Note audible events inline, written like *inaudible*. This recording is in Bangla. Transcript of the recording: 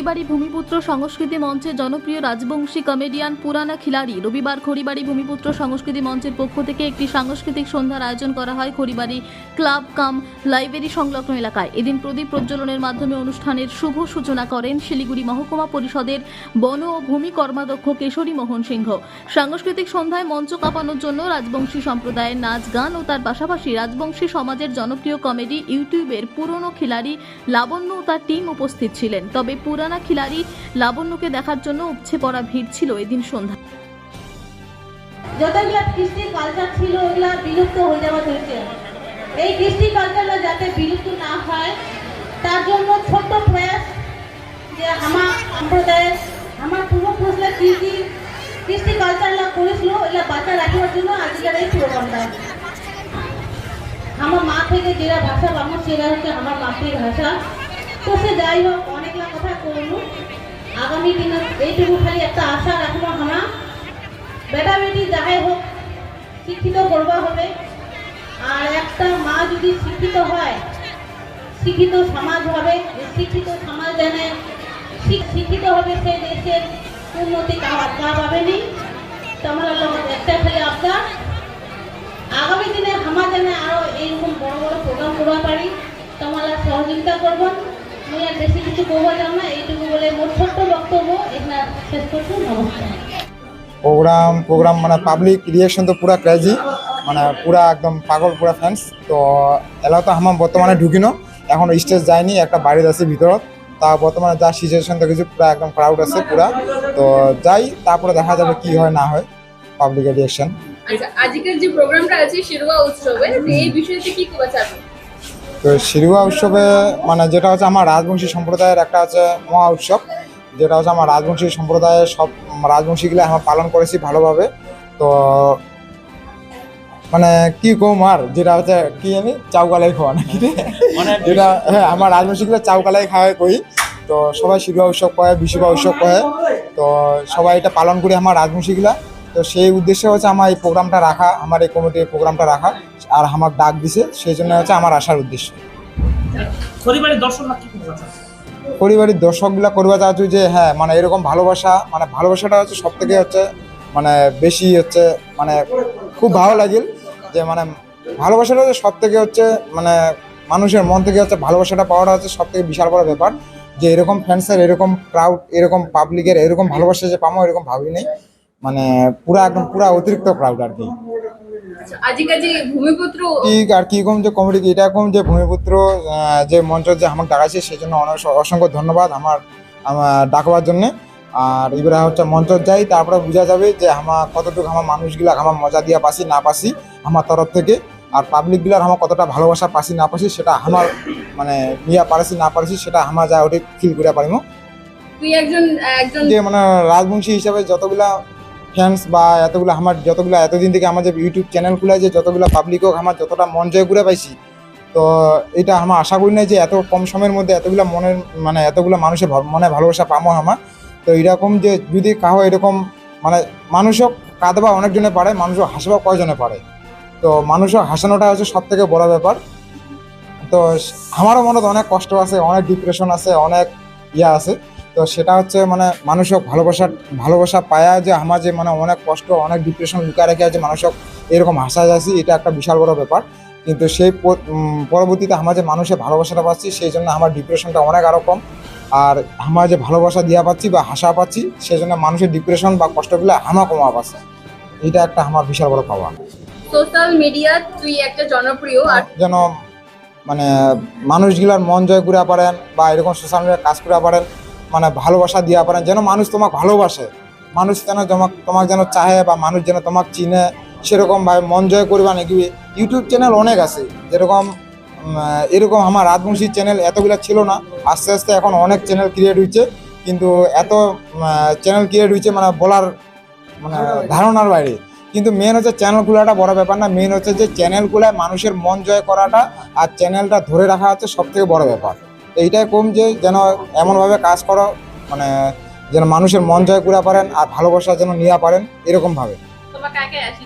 খড়িবাড়ি ভূমিপুত্র সংস্কৃতি মঞ্চের জনপ্রিয় রাজবংশী কমেডিয়ান পুরানা খিলাড়ি। রবিবার খড়িবাড়ি ভূমিপুত্র সংস্কৃতি মঞ্চের পক্ষ থেকে একটি সাংস্কৃতিক সন্ধ্যার আয়োজন করা হয় খড়িবাড়ি ক্লাব, কাম, লাইব্রেরি সংলগ্ন এলাকায়। এদিন প্রদীপ প্রজ্বলনের মাধ্যমে অনুষ্ঠানের শুভ সূচনা করেন শিলিগুড়ি মহকুমা পরিষদের বন ও ভূমি কর্মাধ্যক্ষ কেশরী মোহন সিংহ। সাংস্কৃতিক সন্ধ্যায় মঞ্চ কাঁপানোর জন্য রাজবংশী সম্প্রদায়ের নাচ, গান ও তার পাশাপাশি রাজবংশী সমাজের জনপ্রিয় কমেডি ইউটিউবের পুরনো খিলাড়ি লাবণ্য ও তার টিম উপস্থিত ছিলেন। তবে পুরানা খিলাড়ি লাবণ্যকে দেখার জন্য উপচে পড়া ভিড় ছিল এদিন সন্ধ্যা। যতগুলো কৃষ্টি কালচার ছিল বিলুপ্ত হয়ে যাওয়া এই কৃষ্টি কালচারটা যাতে বিলুপ্ত না হয়, তার জন্য ছোট্ট প্রয়াস যে আমার সম্প্রদায়ের আমার পূর্বপুরুষরা কৃষ্টি কালচারগুলো করেছিল, ওগুলা বাঁচা রাখবার জন্য আজকের এই আমার মা থেকে যেটা ভাষা পাবো সেটা হচ্ছে আমার মাতৃভাষা। তো সে যাই হোক কথা করল আগামী দিনে এইটুকু খালি একটা আশা রাখব আমরা বেটা বেটি যাহাই হোক, শিক্ষিত করবা হবে। আর একটা মা যদি শিক্ষিত হয়, শিক্ষিত সমাজ হবে শিক্ষিত সমাজ জানে শিক্ষিত হবে সেই দেশের উন্নতি কা- কা পাবেনি তোমরা একটা খালি আপনার আগামী দিনে আমার জানে আরও এইরকম বড় বড় প্রোগ্রাম করবা পারি। তোমরা সহযোগিতা করবেন মুই আর বেশি কিছু না এইটুকু বলে মোর ছোট্ট বক্তব্য এখানে শেষ করছি নমস্কার। প্রোগ্রাম প্রোগ্রাম মানে পাবলিক রিয়েকশন তো পুরা ক্রেজি মানে পুরা একদম পাগল পুরা ফ্যান্স তো এলা তো আমার বর্তমানে ঢুকিনো এখন স্টেজ যায়নি একটা বাড়িতে আছে ভিতরত। তা বর্তমানে যা সিচুয়েশন দেখেছি পুরা একদম ক্রাউড আছে পুরা। তো যাই তারপরে দেখা যাবে কি হয় না হয় পাবলিকের রিয়েকশন আচ্ছা আজকের যে প্রোগ্রামটা আছে শিরোয়া উৎসবে এই বিষয়তে কি কবা চাবে তো শিরুয়া উৎসবে মানে যেটা হচ্ছে আমার রাজবংশী সম্প্রদায়ের একটা হচ্ছে মহা উৎসব যেটা হচ্ছে আমার রাজবংশী সম্প্রদায়ের সব রাজবংশীগুলো আমরা পালন করেছি ভালোভাবে। তো মানে কি কম আর যেটা হচ্ছে কি জানি চাউকালাই খাওয়া নাকি রে? *laughs* যেটা হ্যাঁ আমার রাজবংশীগুলো চাউকালাই খাওয়াই কই। তো সবাই শিরুয়া উৎসব করে বিশুবা উৎসব করে তো সবাই এটা পালন করি আমার রাজবংশীগুলা। তো সেই উদ্দেশ্যে হচ্ছে আমার এই প্রোগ্রামটা রাখা আমার এই কমিটির প্রোগ্রামটা রাখা আর আমার ডাক দিছে সেই জন্য হচ্ছে আমার আসার উদ্দেশ্য। পরিবারের দর্শকরা কি পরিবারের দর্শকগুলা করবা চাচ্ছি যে হ্যাঁ মানে এরকম ভালোবাসা মানে ভালোবাসাটা হচ্ছে সব থেকে হচ্ছে মানে বেশি হচ্ছে মানে খুব ভালো লাগিল যে মানে ভালোবাসাটা হচ্ছে সব থেকে হচ্ছে মানে মানুষের মন থেকে হচ্ছে ভালোবাসাটা পাওয়াটা হচ্ছে সব থেকে বিশাল বড় ব্যাপার। যে এরকম ফ্যান্সের এরকম ক্রাউড এরকম পাবলিকের এরকম ভালোবাসা যে পাবো এরকম ভাবি নেই। মানে পুরা একদম পুরা অতিরিক্ত ক্রাউড আর কি। আচ্ছা, ঠিক আর কি কম যে কমেডি এটা কম যে ভূমিপুত্র যে মঞ্চ যে আমাকে ডাকাইছে সেই জন্য অসংখ্য ধন্যবাদ আমার আমার ডাকবার জন্য। আর এবারে হচ্ছে মঞ্চ যাই তারপরে বোঝা যাবে যে আমার কতটুকু আমার মানুষগুলা আমার মজা দিয়া পাসি না পাসি আমার তরফ থেকে। আর পাবলিকগুলার আমার কতটা ভালোবাসা পাসি না পাসি সেটা আমার মানে নিয়ে পারছি না পারছি সেটা আমার যা ওটি ফিল করে পারিম। তুই একজন একজন যে মানে রাজবংশী হিসাবে যতগুলা ফ্যান্স বা এতগুলো আমার যতগুলো, এতদিন থেকে আমার যে ইউটিউব চ্যানেল খুলে যে যতগুলো পাবলিক হোক, আমার যতটা মন জয় করে পাইছি, তো এটা আমার আশা করি না যে এত কম সময়ের মধ্যে এতগুলো মনের মানে এতগুলো মানুষের মনে ভালোবাসা পামো আমার। তো এরকম যে যদি কাহো এরকম মানে মানুষও কাঁদবা অনেকজনে পারে মানুষও হাসবা কয়জনে পারে। তো মানুষও হাসানোটা হচ্ছে সব থেকে বড় ব্যাপার। তো আমারও মনে অনেক কষ্ট আছে, অনেক ডিপ্রেশন আছে, অনেক ইয়া আছে। তো সেটা হচ্ছে মানে মানুষক ভালোবাসা ভালোবাসা পায়া যে আমার যে মানে অনেক কষ্ট অনেক ডিপ্রেশন লুকা রেখে আছে মানুষক এরকম হাসা যাচ্ছি এটা একটা বিশাল বড় ব্যাপার। কিন্তু সেই পরবর্তীতে আমার যে মানুষের ভালোবাসাটা পাচ্ছি সেই জন্য আমার ডিপ্রেশনটা অনেক আরও কম। আর আমার যে ভালোবাসা দিয়া পাচ্ছি বা হাসা পাচ্ছি সেই জন্য মানুষের ডিপ্রেশন বা কষ্টগুলো আমার কমা পাচ্ছে। এটা একটা আমার বিশাল বড় পাওয়া। সোশ্যাল মিডিয়া তুই একটা জনপ্রিয় আর যেন মানে মানুষগুলার মন জয় করে পারেন বা এরকম সোশ্যাল মিডিয়ায় কাজ করে পারেন। মানে ভালোবাসা দিয়া পারেন যেন মানুষ তোমাকে ভালোবাসে। মানুষ যেন তোমাকে তোমাকে যেন চাহে বা মানুষ যেন তোমাকে চিনে সেরকম ভাবে মন জয় করবা নাকি? ইউটিউব চ্যানেল অনেক আছে। যেরকম এরকম আমার রাজবংশী চ্যানেল এতগুলো ছিল না। আস্তে আস্তে এখন অনেক চ্যানেল ক্রিয়েট হয়েছে কিন্তু এত চ্যানেল ক্রিয়েট হয়েছে মানে বলার মানে ধারণার বাইরে। কিন্তু মেন হচ্ছে চ্যানেল খোলাটা বড় ব্যাপার না। মেন হচ্ছে যে চ্যানেলগুলায় মানুষের মন জয় করাটা আর চ্যানেলটা ধরে রাখা হচ্ছে সব থেকে বড় ব্যাপার। এইটাই কম যে যেন এমনভাবে কাজ করো মানে যেন মানুষের মন জয় করে পারেন আর ভালোবাসা যেন নিয়ে পারেন এরকমভাবে